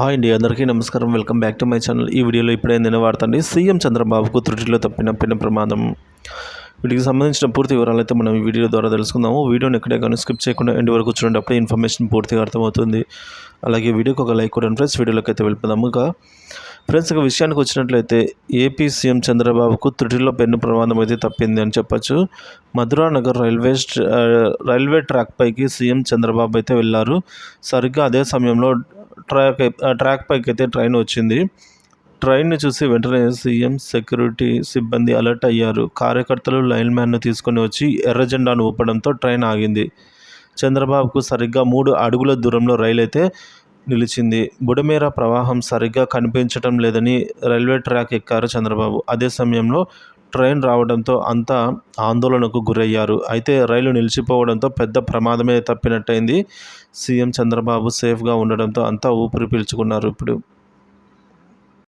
Hi అండి అందరికీ నమస్కారం. Welcome back to my channel. ఈ వీడియోలో ఇప్పుడే నేను వాడతండి సీఎం చంద్రబాబుకు త్రుటిలో తప్పిన పిన ప్రమాదం. వీటికి సంబంధించిన పూర్తి వివరాలు అయితే మనం ఈ వీడియో ద్వారా తెలుసుకుందాము. వీడియోని ఎక్కడే కానీ స్కిప్ చేయకుండా ఎండ్ వరకు చూడండి అప్పుడే ఇన్ఫర్మేషన్ పూర్తిగా అర్థమవుతుంది. అలాగే వీడియోకి ఒక లైక్ కూడా ఫ్రెండ్స్ వీడియోలోకి అయితే వెళ్ళిపోదాము. ఇక ఫ్రెండ్స్ ఇక విషయానికి వచ్చినట్లయితే ఏపీ సీఎం చంద్రబాబుకు త్రుటిలో పెన్ను ప్రమాదం అయితే తప్పింది అని చెప్పొచ్చు. Madhura Nagar railway railway track పైకి సీఎం చంద్రబాబు అయితే వెళ్ళారు. సరిగ్గా అదే సమయంలో ట్రాక్ ట్రాక్ పైకి అయితే ట్రైన్ వచ్చింది. ట్రైన్ను చూసి వెంటనే సీఎం సెక్యూరిటీ సిబ్బంది అలర్ట్ అయ్యారు. కార్యకర్తలు లైన్ మ్యాన్ను తీసుకొని వచ్చి ఎర్ర జెండాను ఊపడంతో ట్రైన్ ఆగింది. చంద్రబాబుకు సరిగ్గా మూడు అడుగుల దూరంలో రైలు అయితే నిలిచింది. బుడమేర ప్రవాహం సరిగ్గా కనిపించడం లేదని రైల్వే ట్రాక్ ఎక్కారు చంద్రబాబు. అదే సమయంలో ట్రైన్ రావడంతో అంతా ఆందోళనకు గురయ్యారు. అయితే రైలు నిలిచిపోవడంతో పెద్ద ప్రమాదమే తప్పినట్టయింది. సీఎం చంద్రబాబు సేఫ్గా ఉండడంతో అంతా ఊపిరి పీల్చుకున్నారు ఇప్పుడు.